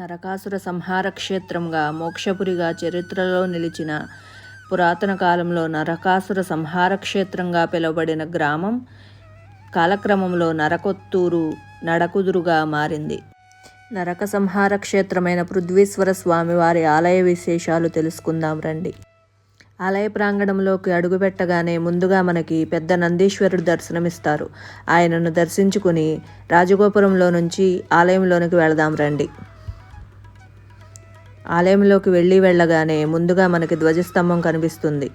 నరకాసుర సంహార క్షేత్రంగా మోక్షపురిగా చరిత్రలో నిలిచిన పురాతన కాలంలో నరకాసుర సంహార క్షేత్రంగా పిలువబడిన గ్రామం కాలక్రమంలో నరకొత్తూరు నడకుదురుగా మారింది. నరక సంహార క్షేత్రమైన పృథ్వీశ్వర స్వామివారి ఆలయ విశేషాలు తెలుసుకుందాం రండి. ఆలయ ప్రాంగణంలోకి అడుగుపెట్టగానే ముందుగా మనకి పెద్ద నందీశ్వరుడు దర్శనమిస్తారు. ఆయనను దర్శించుకుని రాజగోపురంలో నుంచి ఆలయంలోనికి వెళదాం రండి. ఆలయంలోకి వెళ్ళి వెళ్ళగానే ముందుగా మనకి ధ్వజస్తంభం కనిపిస్తుంది.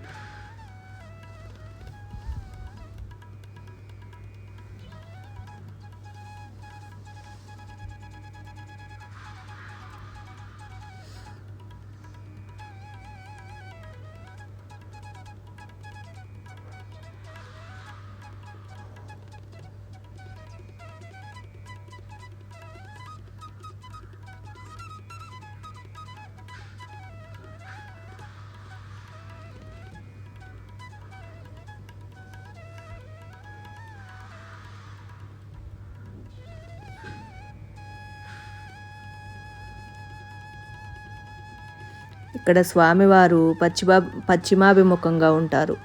ఇక్కడ స్వామివారు పశ్చిమ పశ్చిమాభిముఖంగా ఉంటారు.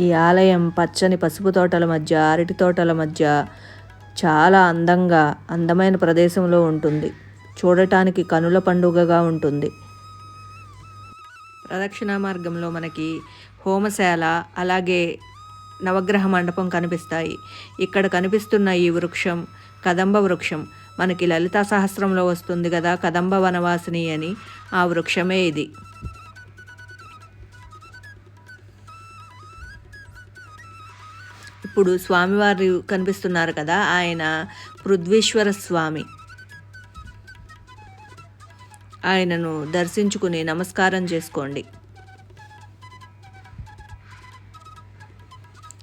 ఈ ఆలయం పచ్చని పసుపు తోటల మధ్య అరటి తోటల మధ్య చాలా అందంగా అందమైన ప్రదేశంలో ఉంటుంది. చూడటానికి కనుల పండుగగా ఉంటుంది. ప్రదక్షిణ మార్గంలో మనకి హోమశాల అలాగే నవగ్రహ మండపం కనిపిస్తాయి. ఇక్కడ కనిపిస్తున్న ఈ వృక్షం కదంబ వృక్షం. మనకి లలితా సహస్రంలో వస్తుంది కదా కదంబ వనవాసిని అని. ఆ వృక్షమే ఇది. ఇప్పుడు స్వామివారు కనిపిస్తున్నారు కదా ఆయన పృథ్వీశ్వర స్వామి. ఆయనను దర్శించుకుని నమస్కారం చేసుకోండి.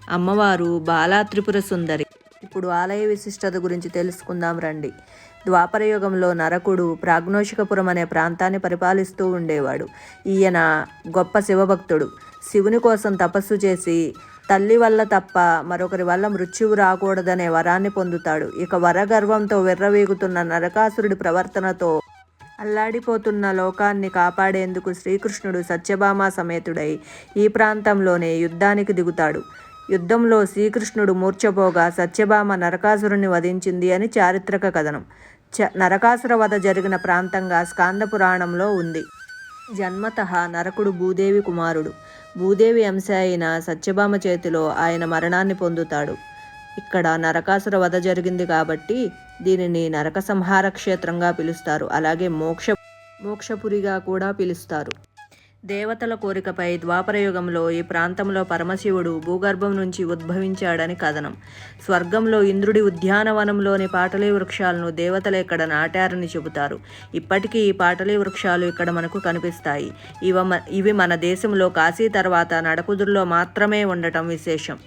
అమ్మవారు బాలా త్రిపుర సుందరి. ఇప్పుడు ఆలయ విశిష్టత గురించి తెలుసుకుందాం రండి. ద్వాపరయుగంలో నరకుడు ప్రాగ్నోషికపురం అనే ప్రాంతాన్ని పరిపాలిస్తూ ఉండేవాడు. ఈయన గొప్ప శివభక్తుడు. శివుని కోసం తపస్సు చేసి తల్లి వల్ల తప్ప మరొకరి వల్ల మృత్యువు రాకూడదనే వరాన్ని పొందుతాడు. ఇక వరగర్వంతో వెర్రవీగుతున్న నరకాసురుడి ప్రవర్తనతో అల్లాడిపోతున్న లోకాన్ని కాపాడేందుకు శ్రీకృష్ణుడు సత్యభామ సమేతుడై ఈ ప్రాంతంలోనే యుద్ధానికి దిగుతాడు. యుద్ధంలో శ్రీకృష్ణుడు మూర్ఛపోగా సత్యభామ నరకాసురుని వధించింది అని చారిత్రక కథనం. చ నరకాసుర వధ జరిగిన ప్రాంతంగా స్కాంద పురాణంలో ఉంది. జన్మత నరకుడు భూదేవి కుమారుడు. భూదేవి అంశ అయిన సత్యభామ చేతిలో ఆయన మరణాన్ని పొందుతాడు. ఇక్కడ నరకాసుర వధ జరిగింది కాబట్టి దీనిని నరక సంహార క్షేత్రంగా పిలుస్తారు. అలాగే మోక్ష మోక్షపురిగా కూడా పిలుస్తారు. దేవతల కోరికపై ద్వాపరయుగంలో ఈ ప్రాంతంలో పరమశివుడు భూగర్భం నుంచి ఉద్భవించాడని కథనం. స్వర్గంలో ఇంద్రుడి ఉద్యానవనంలోని పాటలీ వృక్షాలను దేవతలు ఇక్కడ నాటారని చెబుతారు. ఇప్పటికీ ఈ పాటలీ వృక్షాలు ఇక్కడ మనకు కనిపిస్తాయి. ఇవ ఇవి మన దేశంలో కాశీ తర్వాత నడకుదురులో మాత్రమే ఉండటం విశేషం.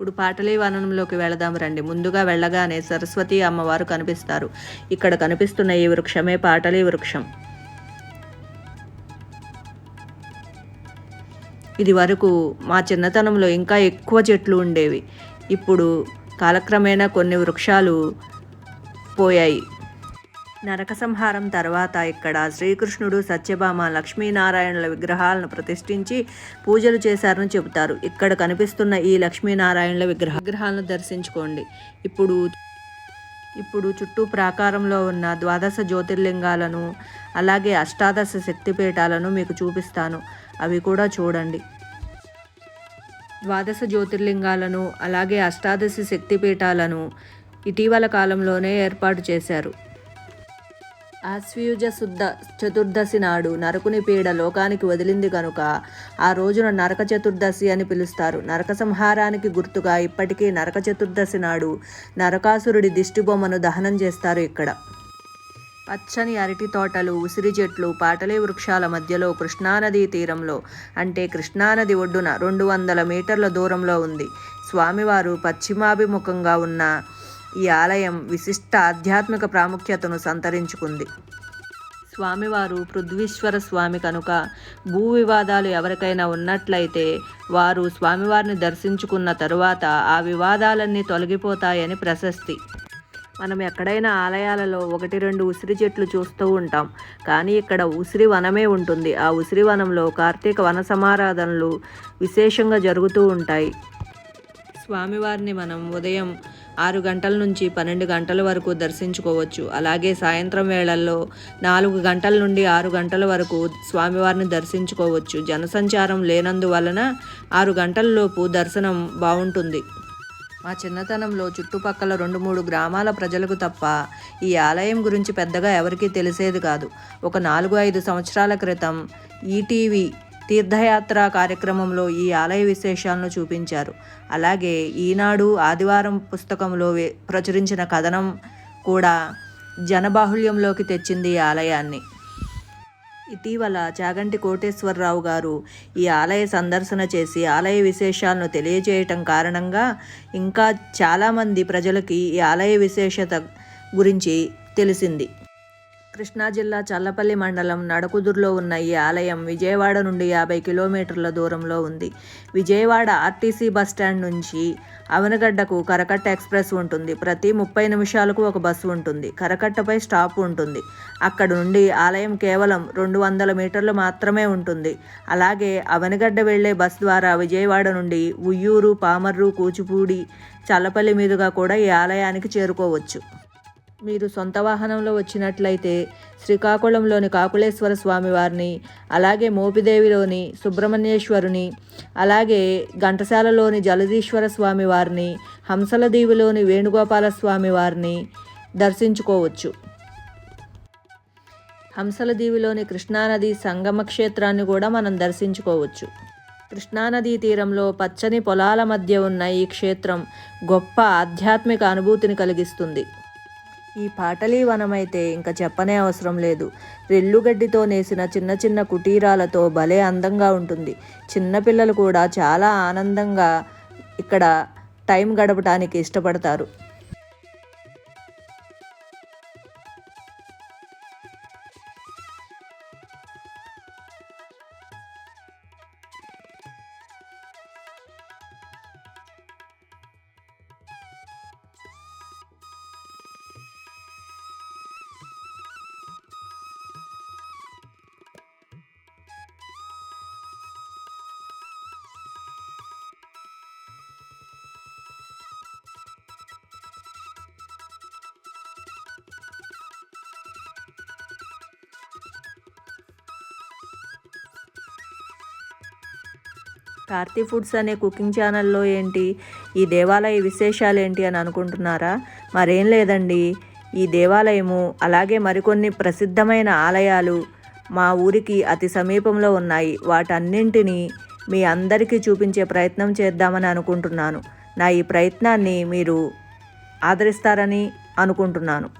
ఇప్పుడు పాటలీ వనంలోకి వెళదాం రండి. ముందుగా వెళ్ళగానే సరస్వతి అమ్మవారు కనిపిస్తారు. ఇక్కడ కనిపిస్తున్న ఈ వృక్షమే పాటలీ వృక్షం. ఇది వరకు మా చిన్నతనంలో ఇంకా ఎక్కువ చెట్లు ఉండేవి. ఇప్పుడు కాలక్రమేణా కొన్ని వృక్షాలు పోయాయి. నరక సంహారం తర్వాత ఇక్కడ శ్రీకృష్ణుడు సత్యభామ లక్ష్మీనారాయణుల విగ్రహాలను ప్రతిష్ఠించి పూజలు చేశారని చెబుతారు. ఇక్కడ కనిపిస్తున్న ఈ లక్ష్మీనారాయణుల విగ్రహ విగ్రహాలను దర్శించుకోండి. ఇప్పుడు ఇప్పుడు చుట్టూ ప్రాకారంలో ఉన్న ద్వాదశ జ్యోతిర్లింగాలను అలాగే అష్టాదశ శక్తిపీఠాలను మీకు చూపిస్తాను. అవి కూడా చూడండి. ద్వాదశ జ్యోతిర్లింగాలను అలాగే అష్టాదశ శక్తిపీఠాలను ఇటీవల కాలంలోనే ఏర్పాటు చేశారు. ఆశ్వయుజ శుద్ధ చతుర్దశి నాడు నరకుని పీడ లోకానికి వదిలింది కనుక ఆ రోజున నరక చతుర్దశి అని పిలుస్తారు. నరక సంహారానికి గుర్తుగా ఇప్పటికీ నరక చతుర్దశి నాడు నరకాసురుడి దిష్టిబొమ్మను దహనం చేస్తారు ఇక్కడ. పచ్చని అరటి తోటలు ఉసిరి చెట్లు పాటలే వృక్షాల మధ్యలో కృష్ణానదీ తీరంలో అంటే కృష్ణానది ఒడ్డున రెండు వందల మీటర్ల దూరంలో ఉంది. స్వామివారు పశ్చిమాభిముఖంగా ఉన్న ఈ ఆలయం విశిష్ట ఆధ్యాత్మిక ప్రాముఖ్యతను సంతరించుకుంది. స్వామివారు పృథ్వీశ్వర స్వామి కనుక భూ వివాదాలు ఎవరికైనా ఉన్నట్లయితే వారు స్వామివారిని దర్శించుకున్న తరువాత ఆ వివాదాలన్నీ తొలగిపోతాయని ప్రశస్తి. మనం ఎక్కడైనా ఆలయాలలో ఒకటి రెండు ఉసిరి చెట్లు చూస్తూ ఉంటాం. కానీ ఇక్కడ ఉసిరి వనమే ఉంటుంది. ఆ ఉసిరి వనంలో కార్తీక వన సమారాధనలు విశేషంగా జరుగుతూ ఉంటాయి. స్వామివారిని మనం ఉదయం ఆరు గంటల నుంచి పన్నెండు గంటల వరకు దర్శించుకోవచ్చు. అలాగే సాయంత్రం వేళల్లో నాలుగు గంటల నుండి ఆరు గంటల వరకు స్వామివారిని దర్శించుకోవచ్చు. జనసంచారం లేనందువలన ఆరు గంటలలోపు దర్శనం బాగుంటుంది మా చిన్నతనంలో చుట్టుపక్కల రెండు మూడు గ్రామాల ప్రజలకు తప్ప ఈ ఆలయం గురించి పెద్దగా ఎవరికీ తెలిసేది కాదు. ఒక నాలుగు ఐదు సంవత్సరాల క్రితం ఈటీవీ తీర్థయాత్ర కార్యక్రమంలో ఈ ఆలయ విశేషాలను చూపించారు. అలాగే ఈనాడు ఆదివారం పుస్తకంలో ప్రచురించిన కథనం కూడా జనబాహుళ్యంలోకి తెచ్చింది ఈ ఆలయాన్ని. ఇటీవల చాగంటి కోటేశ్వరరావు గారు ఈ ఆలయ సందర్శన చేసి ఆలయ విశేషాలను తెలియజేయటం కారణంగా ఇంకా చాలామంది ప్రజలకి ఈ ఆలయ విశేషత గురించి తెలిసింది. కృష్ణా జిల్లా చల్లపల్లి మండలం నడకుదురులో ఉన్న ఈ ఆలయం విజయవాడ నుండి యాభై కిలోమీటర్ల దూరంలో ఉంది. విజయవాడ ఆర్టీసీ బస్టాండ్ నుంచి అవనగడ్డకు కరకట్ట ఎక్స్ప్రెస్ ఉంటుంది. ప్రతి ముప్పై నిమిషాలకు ఒక బస్సు ఉంటుంది. కరకట్టపై స్టాప్ ఉంటుంది. అక్కడ నుండి ఆలయం కేవలం రెండు వందల మీటర్లు మాత్రమే ఉంటుంది. అలాగే అవనగడ్డ వెళ్ళే బస్ ద్వారా విజయవాడ నుండి ఉయ్యూరు పామర్రు కూచిపూడి చల్లపల్లి మీదుగా కూడా ఈ ఆలయానికి చేరుకోవచ్చు. మీరు సొంత వాహనంలో వచ్చినట్లయితే శ్రీకాకుళంలోని కాకులేశ్వర స్వామి వారిని అలాగే మోపిదేవిలోని సుబ్రహ్మణ్యేశ్వరుని అలాగే ఘంటసాలలోని జలదీశ్వర స్వామి వారిని హంసలదీవిలోని వేణుగోపాల స్వామి వారిని దర్శించుకోవచ్చు. హంసలదీవిలోని కృష్ణానది సంగమ క్షేత్రాన్ని కూడా మనం దర్శించుకోవచ్చు. కృష్ణానదీ తీరంలో పచ్చని పొలాల మధ్య ఉన్న ఈ క్షేత్రం గొప్ప ఆధ్యాత్మిక అనుభూతిని కలిగిస్తుంది. ఈ పాటలీ వనమైతే ఇంకా చెప్పనే అవసరం లేదు. రెల్లుగడ్డితో నేసిన చిన్న చిన్న కుటీరాలతో భలే అందంగా ఉంటుంది. చిన్నపిల్లలు కూడా చాలా ఆనందంగా ఇక్కడ టైం గడపడానికి ఇష్టపడతారు. కార్తీ ఫుడ్స్ అనే కుకింగ్ ఛానల్లో ఏంటి? ఈ దేవాలయ విశేషాలు ఏంటి అని అనుకుంటున్నారా? మరేం లేదండి. ఈ దేవాలయము అలాగే మరికొన్ని ప్రసిద్ధమైన ఆలయాలు మా ఊరికి అతి సమీపంలో ఉన్నాయి. వాటన్నింటినీ మీ అందరికీ చూపించే ప్రయత్నం చేద్దామని అనుకుంటున్నాను. నా ఈ ప్రయత్నాన్ని మీరు ఆదరిస్తారని అనుకుంటున్నాను.